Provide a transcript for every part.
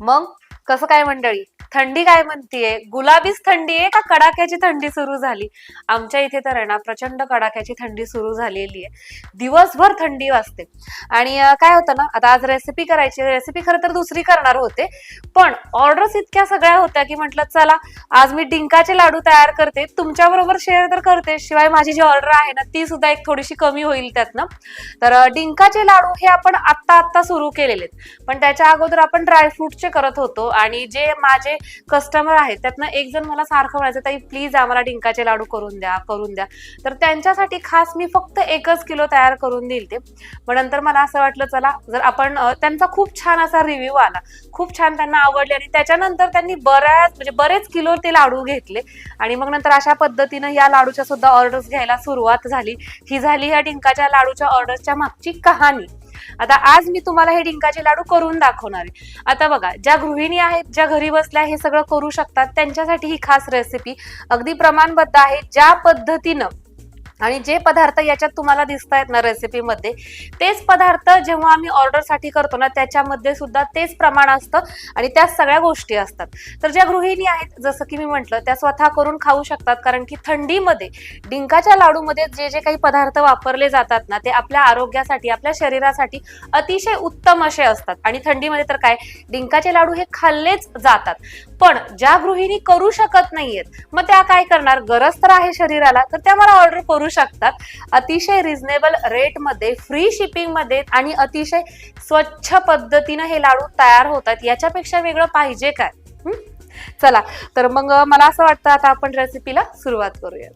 मग? कसं काय मंडळी? थंडी काय म्हणतीये? गुलाबीच थंडी आहे का कडाक्याची थंडी सुरू झाली? आमच्या इथे तर आहे ना प्रचंड कडाक्याची थंडी सुरू झालेली आहे. दिवसभर थंडी वाजते. आणि काय होतं ना आता आज रेसिपी करायची रेसिपी खरं तर दुसरी करणार होते. पण ऑर्डर्स इतक्या सगळ्या होत्या की म्हटलं चला आज मी डिंकाचे लाडू तयार करते. तुमच्याबरोबर शेअर तर करते. शिवाय माझी जी ऑर्डर आहे ना ती सुद्धा एक थोडीशी कमी होईल त्यातनं. तर डिंकाचे लाडू हे आपण आत्ता आत्ता सुरू केलेले आहेत. पण त्याच्या अगोदर आपण ड्रायफ्रुटचे करत होतो. आणि जे माझे कस्टमर आहेत त्यातनं एक जण मला सारखं म्हणायचं ताई प्लीज आम्हाला डिंकाचे लाडू करून द्या करून द्या. तर त्यांच्यासाठी खास मी फक्त एकच किलो तयार करून देईल ते. मग नंतर मला असं वाटलं चला जर आपण त्यांचा खूप छान असा रिव्ह्यू आला खूप छान त्यांना आवडले आणि त्याच्यानंतर त्यांनी बऱ्याच म्हणजे बरेच किलो ते लाडू घेतले आणि मग नंतर अशा पद्धतीनं या लाडूच्या सुद्धा ऑर्डर्स घ्यायला सुरुवात झाली. ही झाली ह्या डिंकाच्या लाडूच्या ऑर्डर्सच्या मागची कहाणी. आता आज मी तुम्हाला हे डिंकाचे लाडू करून दाखवणार आहे. आता बघा ज्या गृहिणी आहेत ज्या घरी बसल्या हे सगळं करू शकतात त्यांच्यासाठी ही खास रेसिपी अगदी प्रमाणबद्ध आहे. ज्या पद्धतीनं आणि जे पदार्थ याच्यात तुम्हाला दिसत आहेत ना रेसिपीमध्ये तेच पदार्थ जेव्हा आम्ही ऑर्डरसाठी करतो ना त्याच्यामध्ये सुद्धा तेच प्रमाण असतं आणि त्या सगळ्या गोष्टी असतात. तर ज्या गृहिणी आहेत जसं की मी म्हटलं त्या स्वतः करून खाऊ शकतात. कारण की थंडीमध्ये डिंकाच्या लाडूमध्ये जे जे काही पदार्थ वापरले जातात ना ते आपल्या आरोग्यासाठी आपल्या शरीरासाठी अतिशय उत्तम असे असतात. आणि थंडीमध्ये तर काय डिंकाचे लाडू हे खाल्लेच जातात. पण ज्या गृहिणी करू शकत नाहीयेत मग त्या काय करणार? गरज तर आहे शरीराला तर त्या मला ऑर्डर करू शकतात. अतिशय रिझनेबल रेटमध्ये फ्री शिपिंगमध्ये आणि अतिशय स्वच्छ पद्धतीनं हे लाडू तयार होतात. याच्यापेक्षा वेगळं पाहिजे काय? चला तर मग मला असं वाटतं आता आपण रेसिपीला सुरुवात करूया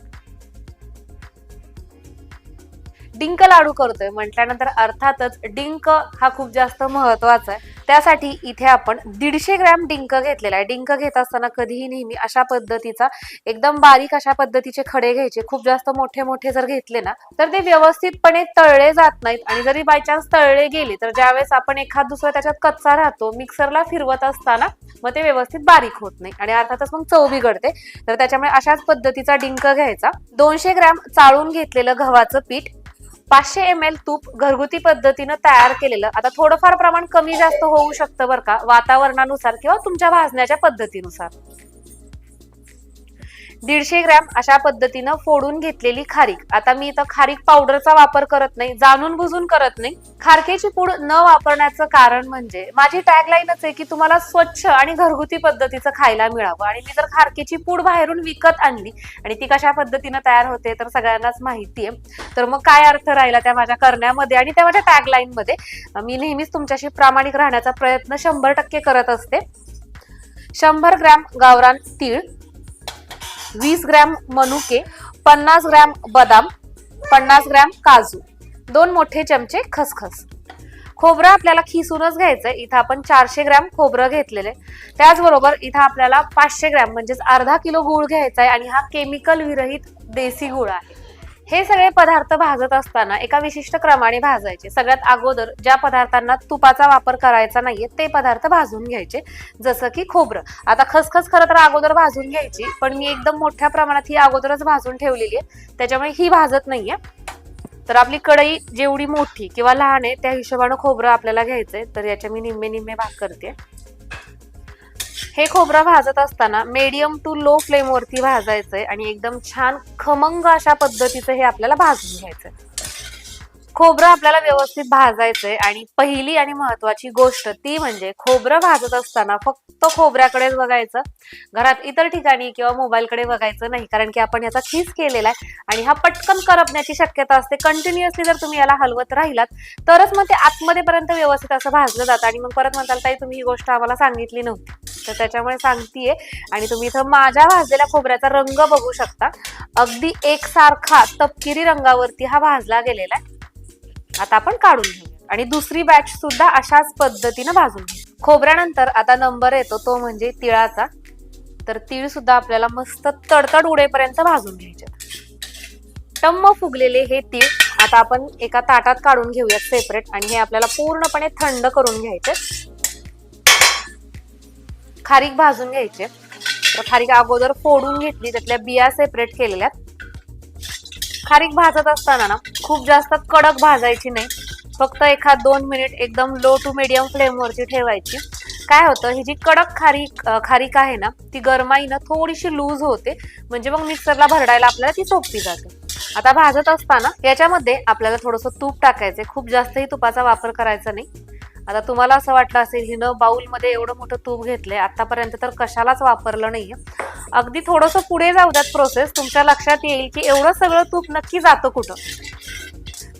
डिंक लाडू करतोय म्हटल्यानंतर अर्थातच डिंक हा खूप जास्त महत्त्वाचा आहे. त्यासाठी इथे आपण दीडशे ग्रॅम डिंक घेतलेला आहे. डिंक घेत असताना कधीही नेहमी अशा पद्धतीचा एकदम बारीक अशा पद्धतीचे खडे घ्यायचे. खूप जास्त मोठे मोठे जर घेतले ना तर ते व्यवस्थितपणे तळले जात नाहीत. आणि जरी बाय चान्स तळले गेले तर ज्यावेळेस आपण एखाद दुसरा त्याच्यात कच्चा राहतो मिक्सरला फिरवत असताना मग ते व्यवस्थित बारीक होत नाही. आणि अर्थातच मग चव बिघडते. तर त्याच्यामुळे अशाच पद्धतीचा डिंक घ्यायचा. दोनशे ग्रॅम चाळून घेतलेलं गव्हाचं पीठ पाचशे एम एल तूप घरगुती पद्धतीनं तयार केलेलं. आता थोडंफार प्रमाण कमी जास्त होऊ शकतं बरं का वातावरणानुसार किंवा तुमच्या भाजण्याच्या पद्धतीनुसार. दीडशे ग्रॅम अशा पद्धतीनं फोडून घेतलेली खारीक. आता मी इथं खारीक पावडरचा वापर करत नाही जाणून बुजून करत नाही. खारकेची पूड न वापरण्याचं कारण म्हणजे माझी टॅगलाईनच आहे की तुम्हाला स्वच्छ आणि घरगुती पद्धतीचं खायला मिळावं. आणि मी जर खारकेची पूड बाहेरून विकत आणली आणि ती कशा पद्धतीनं तयार होते तर सगळ्यांनाच माहिती आहे. तर मग काय अर्थ राहिला त्या माझ्या करण्यामध्ये आणि त्या माझ्या टॅगलाईनमध्ये मी नेहमीच तुमच्याशी प्रामाणिक राहण्याचा प्रयत्न शंभर टक्के करत असते. शंभर ग्रॅम गावरान तीळ वीस ग्रॅम मनुके पन्नास ग्रॅम बदाम पन्नास ग्रॅम काजू दोन मोठे चमचे खसखस. खोबरं आपल्याला खिसूनच घ्यायचं आहे इथं आपण चारशे ग्रॅम खोबरं घेतलेले त्याचबरोबर इथं आपल्याला पाचशे ग्रॅम म्हणजेच अर्धा किलो गूळ घ्यायचा आहे आणि हा केमिकल विरहित देसी गुळ आहे. हे सगळे पदार्थ भाजत असताना एका विशिष्ट क्रमाने भाजायचे. सगळ्यात अगोदर ज्या पदार्थांना तुपाचा वापर करायचा नाहीये ते पदार्थ भाजून घ्यायचे जसं की खोबरं. आता खसखस खरं तर अगोदर भाजून घ्यायची पण मी एकदम मोठ्या प्रमाणात ही अगोदरच भाजून ठेवलेली आहे. त्याच्यामुळे ही भाजत नाहीये. तर आपली कढई जेवढी मोठी किंवा लहान आहे त्या हिशोबानं खोबरं आपल्याला घ्यायचंय. तर याच्या मी निम्मे निम्मे भाग करते. हे खोबरं भाजत असताना मीडियम टू लो फ्लेम वरती भाजायचंय आणि एकदम छान खमंग अशा पद्धतीचं हे आपल्याला भाजून घ्यायचंय. खोबरं आपल्याला व्यवस्थित भाजायचंय आणि पहिली आणि महत्वाची गोष्ट ती म्हणजे खोबरं भाजत असताना फक्त खोबऱ्याकडेच बघायचं. घरात इतर ठिकाणी किंवा मोबाईलकडे बघायचं नाही कारण की आपण याचा खीस केलेला आहे आणि हा पटकन करपण्याची शक्यता असते. कंटिन्युअसली जर तुम्ही याला हलवत राहिलात तरच मग ते आतमध्येपर्यंत व्यवस्थित असं भाजलं जातं आणि मग परत म्हणताल ताई तुम्ही ही गोष्ट आम्हाला सांगितली नव्हती. तर त्याच्यामुळे सांगतीये आणि तुम्ही इथं माझ्या भाजलेल्या खोबऱ्याचा रंग बघू शकता. अगदी एकसारखा तपकिरी रंगावरती हा भाजला गेलेला आहे. आता आपण काढून घेऊ. आणि दुसरी बॅच सुद्धा अशाच पद्धतीनं भाजून घेऊ. खोबऱ्यानंतर आता नंबर येतो तो म्हणजे तिळाचा. तर तीळ सुद्धा आपल्याला मस्त तडतड उडेपर्यंत भाजून घ्यायचे. टम्म फुगलेले हे तीळ आता आपण एका ताटात काढून घेऊयात सेपरेट आणि हे आपल्याला पूर्णपणे थंड करून घ्यायचे. खारीक भाजून घ्यायचे. तर खारीक अगोदर फोडून घेतली त्यातल्या बिया सेपरेट केलेल्या. खारीक भाजत असताना ना खूप जास्त कडक भाजायची नाही. फक्त एखाद दोन मिनिट एकदम लो टू मिडियम फ्लेमवरती ठेवायची. काय होतं ही जी कडक खारीक खारीक आहे ना ती गरमाईनं थोडीशी लूज होते. म्हणजे मग मिक्सरला भरडायला आपल्याला ती सोपी जाते. आता भाजत असताना याच्यामध्ये आपल्याला थोडंसं तूप टाकायचं खूप जास्तही तुपाचा वापर करायचा नाही. आता तुम्हाला असं वाटलं असेल हिनं बाऊलमध्ये एवढं मोठं तूप घेतलंय आतापर्यंत तर कशालाच वापरलं नाहीये. अगदी थोडंसं पुढे जाऊ द्यात प्रोसेस तुमच्या लक्षात येईल की एवढं सगळं तूप नक्की जातं कुठं.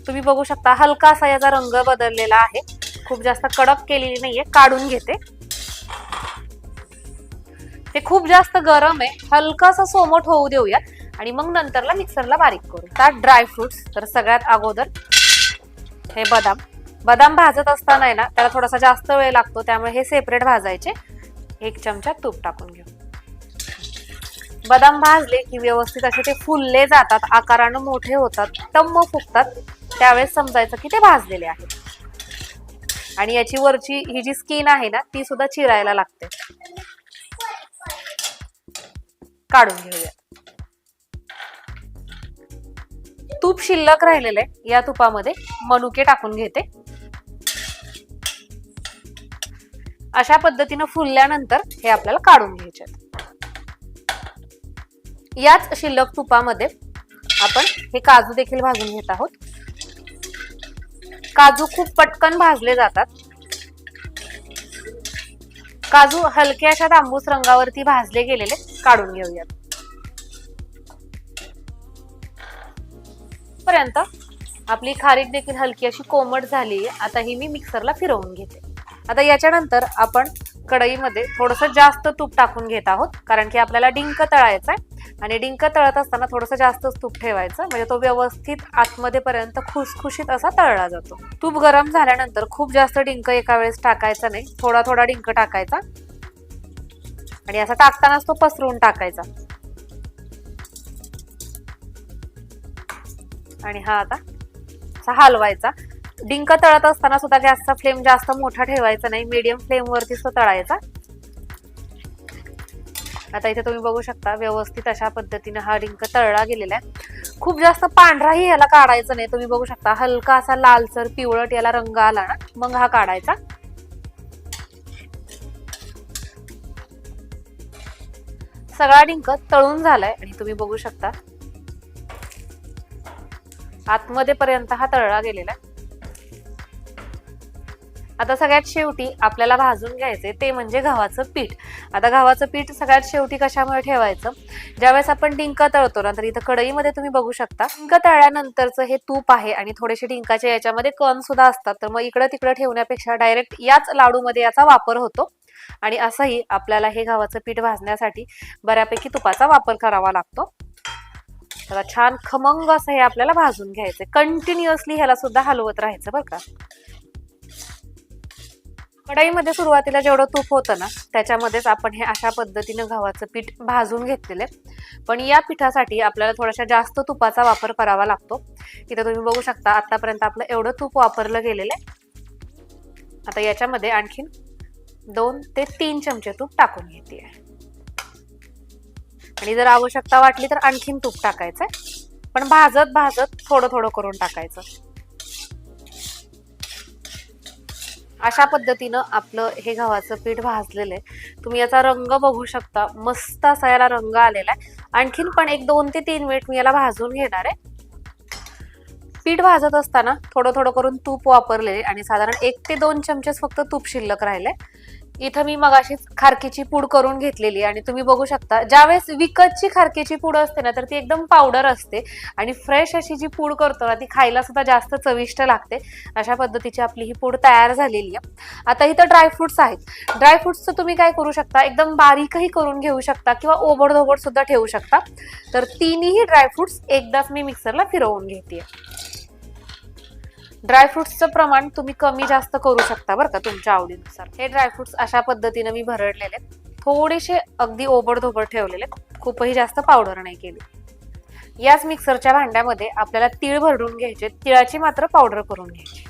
तुम्ही बघू शकता हलका असा याचा रंग बदललेला आहे. खूप जास्त कडक केलेली नाहीये काढून घेते. ते खूप जास्त गरम आहे. हलकासा सोमट होऊ देऊया आणि मग नंतरला मिक्सरला बारीक करू. त्यात ड्रायफ्रुट्स तर सगळ्यात अगोदर हे बदाम. बदाम भाजत असताना आहे ना त्याला थोडासा जास्त वेळ लागतो त्यामुळे हे सेपरेट भाजायचे. एक चमचा तूप टाकून घेऊ. बदाम भाजले की व्यवस्थित असे ते फुलले जातात आकारानं मोठे होतात टम्म फुगतात. त्यावेळेस समजायचं की ते भाजलेले आहेत आणि याची वरची ही जी स्किन आहे ना ती सुद्धा चिरायला लागते. काढून घेऊया. तूप शिल्लक राहिलेलं आहे या तुपामध्ये. मनुके टाकून घेते. अशा पद्धतीनं फुलल्यानंतर हे आपल्याला काढून घ्यायचे आहेत. याच शिल्लक तुपामध्ये आपण हे काजू देखील भाजून घेत आहोत. काजू खूप पटकन भाजले जातात. काजू हलक्याशा तांबूस रंगावरती भाजले गेलेले काढून घेऊयात. पर्यंत आपली खारीक देखील हलकी अशी कोमट झाली आहे आता ही मी मिक्सरला फिरवून घेते. आता याच्यानंतर आपण कढईमध्ये थोडंसं जास्त तूप टाकून घेत आहोत कारण की आपल्याला डिंक तळायचं आहे. आणि डिंक तळत असताना थोडंसं जास्तच तूप ठेवायचं म्हणजे तो व्यवस्थित आतमध्ये पर्यंत खुसखुशीत असा तळला जातो. तूप गरम झाल्यानंतर खूप जास्त डिंक एका वेळेस टाकायचा नाही थोडा थोडा डिंक टाकायचा. आणि असा टाकतानाच तो पसरवून टाकायचा. आणि हा आता असा हलवायचा. डिंक तळत असताना सुद्धा गॅसचा फ्लेम जास्त मोठा ठेवायचा नाही मीडियम फ्लेम वरतीच तो तळायचा. आता इथे तुम्ही बघू शकता व्यवस्थित अशा पद्धतीने हा डिंक तळला गेलेला आहे. खूप जास्त पांढराही याला काढायचा नाही तुम्ही बघू शकता हलका असा लालसर पिवळट याला रंग आला ना मग हा काढायचा. सगळा डिंक तळून झालाय आणि तुम्ही बघू शकता आतमध्ये पर्यंत हा तळला गेलेला आहे. आता सगळ्यात शेवटी आपल्याला भाजून घ्यायचे ते म्हणजे गव्हाचं पीठ. आता गव्हाचं पीठ सगळ्यात शेवटी कशामुळे ठेवायचं? ज्यावेळेस आपण डिंक तळतो ना तर इथं कढईमध्ये तुम्ही बघू शकता. डिंक तळल्यानंतरचं हे तूप आहे आणि थोडेसे डिंकाचे याच्यामध्ये कण सुद्धा असतात. तर मग इकडं तिकडं ठेवण्यापेक्षा डायरेक्ट याच लाडूमध्ये याचा वापर होतो. आणि असंही आपल्याला हे गव्हाचं पीठ भाजण्यासाठी बऱ्यापैकी तुपाचा वापर करावा लागतो. छान खमंग असं हे आपल्याला भाजून घ्यायचं कंटिन्युअसली ह्याला सुद्धा हलवत राहायचं बरं का? कढाईमध्ये सुरुवातीला जेवढं तूप होतं ना त्याच्यामध्येच आपण हे अशा पद्धतीनं गव्हाचं पीठ भाजून घेतलेलं आहे. पण या पिठासाठी आपल्याला थोडासा जास्त तुपाचा वापर करावा लागतो. इथं तुम्ही बघू शकता आतापर्यंत आपलं एवढं तूप वापरलं गेलेलं आहे. आता याच्यामध्ये आणखीन दोन ते तीन चमचे तूप टाकून घेते आणि जर आवश्यकता वाटली तर आणखीन तूप टाकायचंय पण भाजत भाजत थोडं थोडं करून टाकायचं. अशा पद्धतीनं आपलं हे गव्हाचं पीठ भाजलेलं आहे. तुम्ही याचा रंग बघू शकता. मस्त असा याला रंग आलेला आहे. आणखीन पण एक दोन ते तीन मिनिट मी याला भाजून घेणार आहे. पीठ भाजत असताना थोडं थोडं करून तूप वापरलेले आणि साधारण एक ते दोन चमचेच फक्त तूप शिल्लक राहिले इथं मी मगाशीच खारकीची पूड करून घेतलेली आणि तुम्ही बघू शकता ज्यावेळेस विकतची खारकीची पूड असते ना तर ती एकदम पावडर असते आणि फ्रेश अशी जी पूड करतो ना ती खायला सुद्धा जास्त चविष्ट लागते. अशा पद्धतीची आपली ही पूड तयार झालेली आहे. आता इथं ड्रायफ्रुट्स आहेत. ड्रायफ्रुट्सचं तुम्ही काय करू शकता एकदम बारीकही करून घेऊ शकता किंवा ओबडधोबड सुद्धा ठेवू शकता. तर तिन्ही ड्रायफ्रुट्स एकदाच मी मिक्सरला फिरवून घेते ड्रायफ्रुट्सचं प्रमाण तुम्ही कमी जास्त करू शकता बरं का तुमच्या आवडीनुसार हे ड्रायफ्रुट्स अशा पद्धतीनं मी भरडलेले आहेत. थोडेसे अगदी ओबडधोबड ठेवलेले आहेत. खूपही जास्त पावडर नाही केली याच मिक्सरच्या भांड्यामध्ये आपल्याला तीळ भरडून घ्यायचे तिळाची मात्र पावडर करून घ्यायची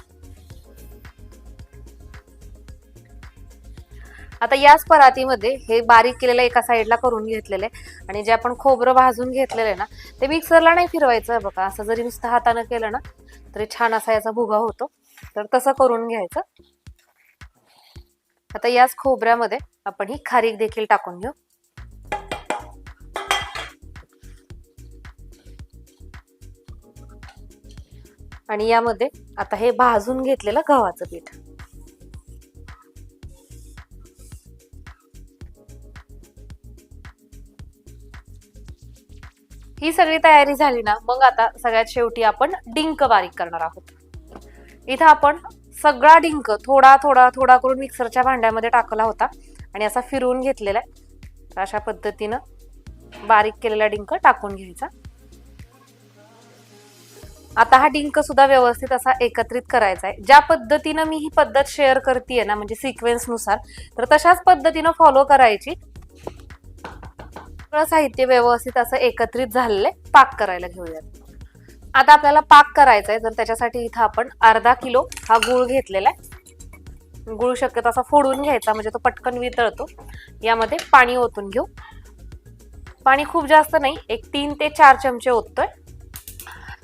आता याच परातीमध्ये हे बारीक केलेलं एका साईडला करून घेतलेलं आहे. आणि जे आपण खोबरं भाजून घेतलेलं आहे ना ते मिक्सरला नाही फिरवायचं बघा. असं जरी नुसतं हातानं केलं ना तरी छान असा याचा भुगा होतो. तर तसं करून घ्यायचं. आता याच खोबऱ्यामध्ये आपण ही खारीक देखील टाकून घेऊ. आणि यामध्ये आता हे भाजून घेतलेलं गव्हाचं पीठ. ही सगळी तयारी झाली ना मग आता सगळ्यात शेवटी आपण डिंक बारीक करणार आहोत. इथं आपण सगळा डिंक थोडा थोडा थोडा करून मिक्सरच्या भांड्यामध्ये टाकला होता आणि असा फिरवून घेतलेला आहे. तर अशा पद्धतीनं बारीक केलेला डिंक टाकून घ्यायचा. आता हा डिंक सुद्धा व्यवस्थित असा एकत्रित करायचा आहे. ज्या पद्धतीनं मी ही पद्धत शेअर करते ना म्हणजे सिक्वेन्सनुसार तर तशाच पद्धतीनं फॉलो करायची. सगळं साहित्य व्यवस्थित असं एकत्रित झालेलं आहे. पाक करायला घेऊयात. आता आपल्याला पाक करायचा आहे. तर त्याच्यासाठी इथं आपण अर्धा किलो हा गुळ घेतलेला आहे. गुळ शक्यतो असा फोडून घ्यायचा म्हणजे तो पटकन वितळतो. यामध्ये पाणी ओतून घेऊ. पाणी खूप जास्त नाही एक तीन ते चार चमचे ओततोय.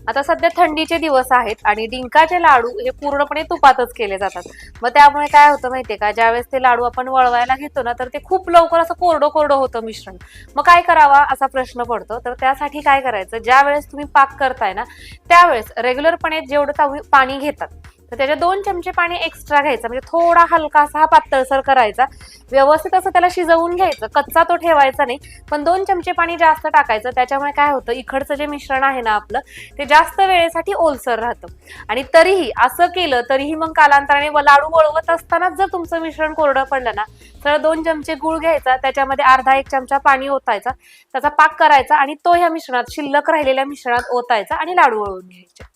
आता सध्या थंडीचे दिवस आहेत आणि डिंकाचे लाडू हे पूर्णपणे तुपातच केले जातात. मग त्यामुळे काय होतं माहितीये का? ज्यावेळेस ते लाडू आपण वळवायला घेतो ना तर ते खूप लवकर असं कोरडं कोरडं होतं मिश्रण. मग काय करावा असा प्रश्न पडतो. तर त्यासाठी काय करायचं? ज्या वेळेस तुम्ही पाक करताय ना त्यावेळेस रेग्युलरपणे जेवढं पाणी घेतात तर त्याच्या दोन चमचे पाणी एक्स्ट्रा घ्यायचं. म्हणजे थोडा हलकासा हा पातळसर करायचा. व्यवस्थित असं त्याला शिजवून घ्यायचं. कच्चा तो ठेवायचा नाही. पण दोन चमचे पाणी जास्त टाकायचं. त्याच्यामुळे काय होतं इकडचं जे मिश्रण आहे ना आपलं ते जास्त वेळेसाठी ओलसर राहतं. आणि तरीही असं केलं तरीही मग कालांतराने व लाडू वळवत असतानाच जर तुमचं मिश्रण कोरडं पडलं ना तर दोन चमचे गुळ घ्यायचा. त्याच्यामध्ये अर्धा एक चमचा पाणी ओतायचा. त्याचा पाक करायचा आणि तो ह्या मिश्रणात शिल्लक राहिलेल्या मिश्रणात ओतायचा आणि लाडू वळवून घ्यायचे.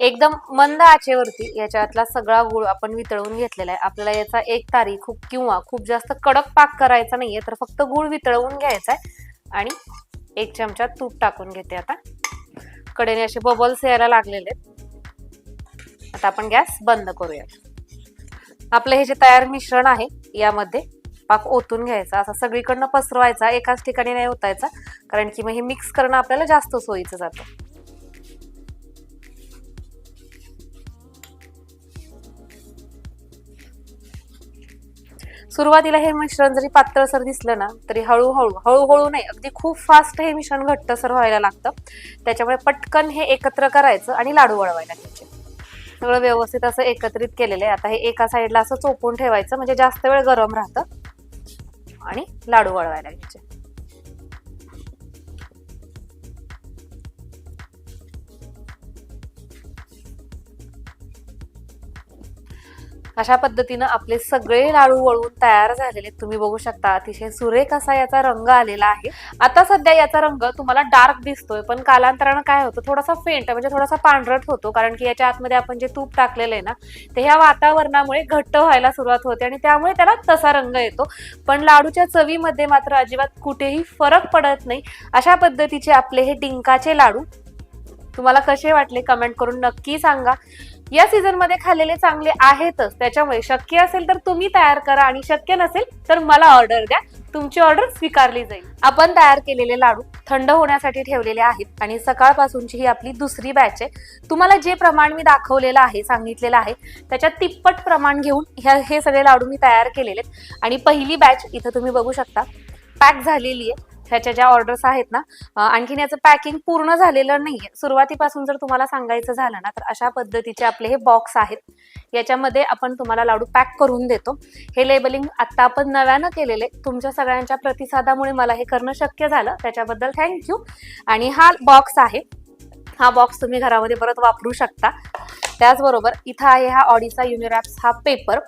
एकदम मंद आचेवरती याच्यातला सगळा गुळ आपण वितळवून घेतलेला आहे. आपल्याला याचा एक तारी खूप किंवा खूप जास्त कडक पाक करायचा नाहीये तर फक्त गुळ वितळवून घ्यायचा आहे. आणि एक चमचा तूप टाकून घेते आता. कडेने असे बबल्स यायला लागलेले आहेत. आता आपण गॅस बंद करूया. आपलं हे जे तयार मिश्रण आहे यामध्ये पाक ओतून घ्यायचा. असा सगळीकडनं पसरवायचा एकाच ठिकाणी नाही ओतायचा कारण की मग हे मिक्स करणं आपल्याला जास्त सोयीचं जातं. सुरुवातीला हे मिश्रण जरी पातळसर दिसलं ना तरी हळूहळू हळूहळू नाही अगदी खूप फास्ट हे मिश्रण घट्टसर व्हायला लागतं. त्याच्यामुळे पटकन हे एकत्र करायचं आणि लाडू वळवायला घ्यायचे. सगळं व्यवस्थित असं एकत्रित केलेलं आहे. आता हे एका साईडला असं चोपून ठेवायचं म्हणजे जास्त वेळ गरम राहतं. आणि लाडू वळवायला घ्यायचे. अशा पद्धतीनं आपले सगळे लाडू वळून तयार झालेले आहेत. तुम्ही बघू शकता अतिशय सुरेख असा याचा रंग आलेला आहे. आता सध्या याचा रंग तुम्हाला डार्क दिसतोय पण कालांतरानं काय होतं थोडासा फेंट म्हणजे थोडासा पांढरट होतो कारण की याच्या आतमध्ये आपण जे तूप टाकलेलं आहे ना ते ह्या वातावरणामुळे घट्ट व्हायला सुरुवात होते आणि त्यामुळे त्याला तसा रंग येतो. पण लाडूच्या चवीमध्ये मात्र अजिबात कुठेही फरक पडत नाही. अशा पद्धतीचे आपले हे डिंकाचे लाडू तुम्हाला कसे वाटले कमेंट करून नक्की सांगा. या सीझनमध्ये खाल्लेले चांगले आहेतच. त्याच्यामुळे शक्य असेल तर तुम्ही तयार करा आणि शक्य नसेल तर मला ऑर्डर द्या. तुमची ऑर्डर स्वीकारली जाईल. आपण तयार केलेले लाडू थंड होण्यासाठी ठेवलेले आहेत आणि सकाळपासूनची ही आपली दुसरी बॅच आहे. तुम्हाला जे प्रमाण मी दाखवलेलं आहे सांगितलेलं आहे त्याच्यात तिप्पट प्रमाण घेऊन ह्या हे सगळे लाडू मी तयार केलेले आहेत. आणि पहिली बॅच इथं तुम्ही बघू शकता. पॅक झालेली आहे. ह्याच्या ज्या ऑर्डर्स आहेत ना आणखीन याचं पॅकिंग पूर्ण झालेलं नाही सुरुवातीपासून जर तुम्हाला सांगायचं झालं ना तर अशा पद्धतीचे आपले हे बॉक्स आहेत. याच्यामध्ये आपण तुम्हाला लाडू पॅक करून देतो. हे लेबलिंग आत्ता आपण नव्यानं केलेले. तुमच्या सगळ्यांच्या प्रतिसादामुळे मला हे करणं शक्य झालं. त्याच्याबद्दल थँक्यू आणि हा बॉक्स आहे. हा बॉक्स तुम्ही घरामध्ये परत वापरू शकता. त्याचबरोबर इथं आहे हा ऑडीचा युनिरॅप्स हा पेपर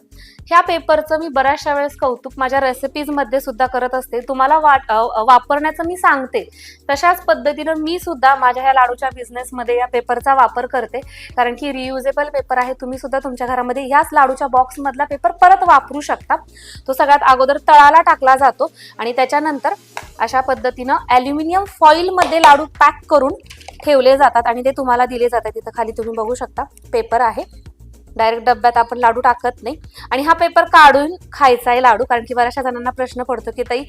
ह्या पेपरचं मी बऱ्याचशा वेळेस कौतुक माझ्या रेसिपीजमध्ये सुद्धा करत असते. तुम्हाला वाट वापरण्याचं मी सांगते. तशाच पद्धतीनं मी सुद्धा माझ्या ह्या लाडूच्या बिझनेसमध्ये या पेपरचा वापर करते. कारण की रियुजेबल पेपर आहे तुम्ही सुद्धा तुमच्या घरामध्ये ह्याच लाडूच्या बॉक्समधला पेपर परत वापरू शकता. तो सगळ्यात अगोदर तळाला टाकला जातो आणि त्याच्यानंतर अशा पद्धतीनं ॲल्युमिनियम फॉईलमध्ये लाडू पॅक करून ठेवले जातात आणि ते तुम्हाला दिले जातात. तिथं खाली तुम्ही बघू शकता. पेपर पेपर आहे. डायरेक्ट डब्यात आपण लाडू टाकत नाही. आणि हा पेपर काढून खायचा आहे लाडू कारण की बऱ्याचशा जणांना प्रश्न पडतो की ताई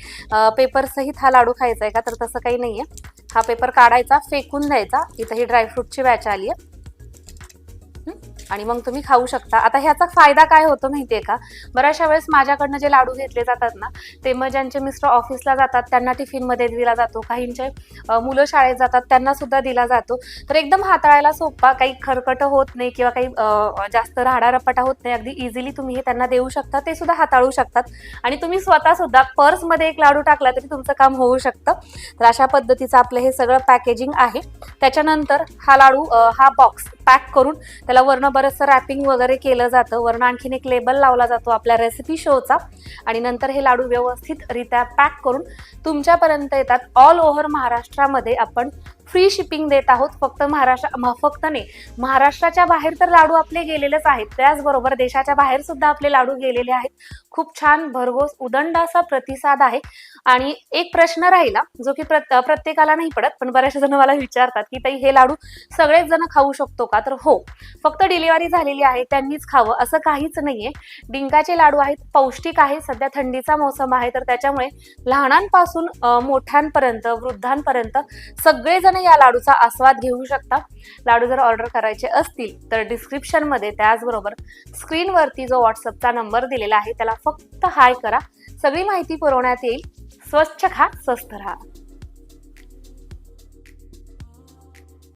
पेपरसहित हा लाडू खायचा आहे का? तर तसं काही नाहीये. हा पेपर काढायचा फेकून द्यायचा. इथं ही ड्रायफ्रूटची बॅच आली आहे आणि मग तुम्ही खाऊ शकता. आता ह्याचा फायदा काय होतो माहितीये का? बऱ्याचशा वेळेस माझ्याकडनं जे लाडू घेतले जातात ना ते मग ज्यांचे मिस्टर ऑफिसला जातात त्यांना टिफिनमध्ये दिला जातो. काहींचे मुलं शाळेत जातात त्यांना सुद्धा दिला जातो. तर एकदम हाताळायला सोपा. काही खरकट होत नाही किंवा काही जास्त राहाडारपाटा होत नाही. अगदी इझिली तुम्ही हे त्यांना देऊ शकता. ते सुद्धा हाताळू शकतात. आणि तुम्ही स्वतः सुद्धा पर्समध्ये एक लाडू टाकला तरी तुमचं काम होऊ शकतं. तर अशा पद्धतीचं आपलं हे सगळं पॅकेजिंग आहे. त्याच्यानंतर हा लाडू हा बॉक्स पॅक करून त्याला वर्ण बरंचसं रॅपिंग वगैरे केलं जातं. वरून आणखीन एक लेबल लावला जातो आपल्या रेसिपी शोचा आणि नंतर हे लाडू व्यवस्थितरित्या पॅक करून तुमच्यापर्यंत येतात. ऑल ओव्हर महाराष्ट्रामध्ये आपण फ्री शिपिंग देत आहोत. फक्त महाराष्ट्र फक्त नाही महाराष्ट्राच्या बाहेर तर लाडू आपले गेलेलेच आहेत. त्याचबरोबर देशाच्या बाहेर सुद्धा आपले लाडू गेलेले आहेत. खूप छान भरघोस उदंड असा प्रतिसाद आहे. आणि एक प्रश्न राहिला जो की प्रत्येकाला नाही पडत पण बऱ्याचशा जण मला विचारतात की ताई हे लाडू सगळेच जण खाऊ शकतो का? तर हो फक्त डिलिव्हरी झालेली आहे त्यांनीच खावं असं काहीच नाहीये. डिंकाचे लाडू आहेत पौष्टिक आहे सध्या थंडीचा मोसम आहे तर त्याच्यामुळे लहानांपासून मोठ्यांपर्यंत वृद्धांपर्यंत सगळेजण या लाडूचा आस्वाद घेऊ शकता. लाडू जर ऑर्डर करायचे असतील तर डिस्क्रिप्शनमध्ये त्याचबरोबर स्क्रीनवरती जो व्हॉट्सअपचा नंबर दिलेला आहे त्याला फक्त हाय करा. सगळी माहिती पुरवण्यात येईल. स्वच्छ खा स्वस्त राहा.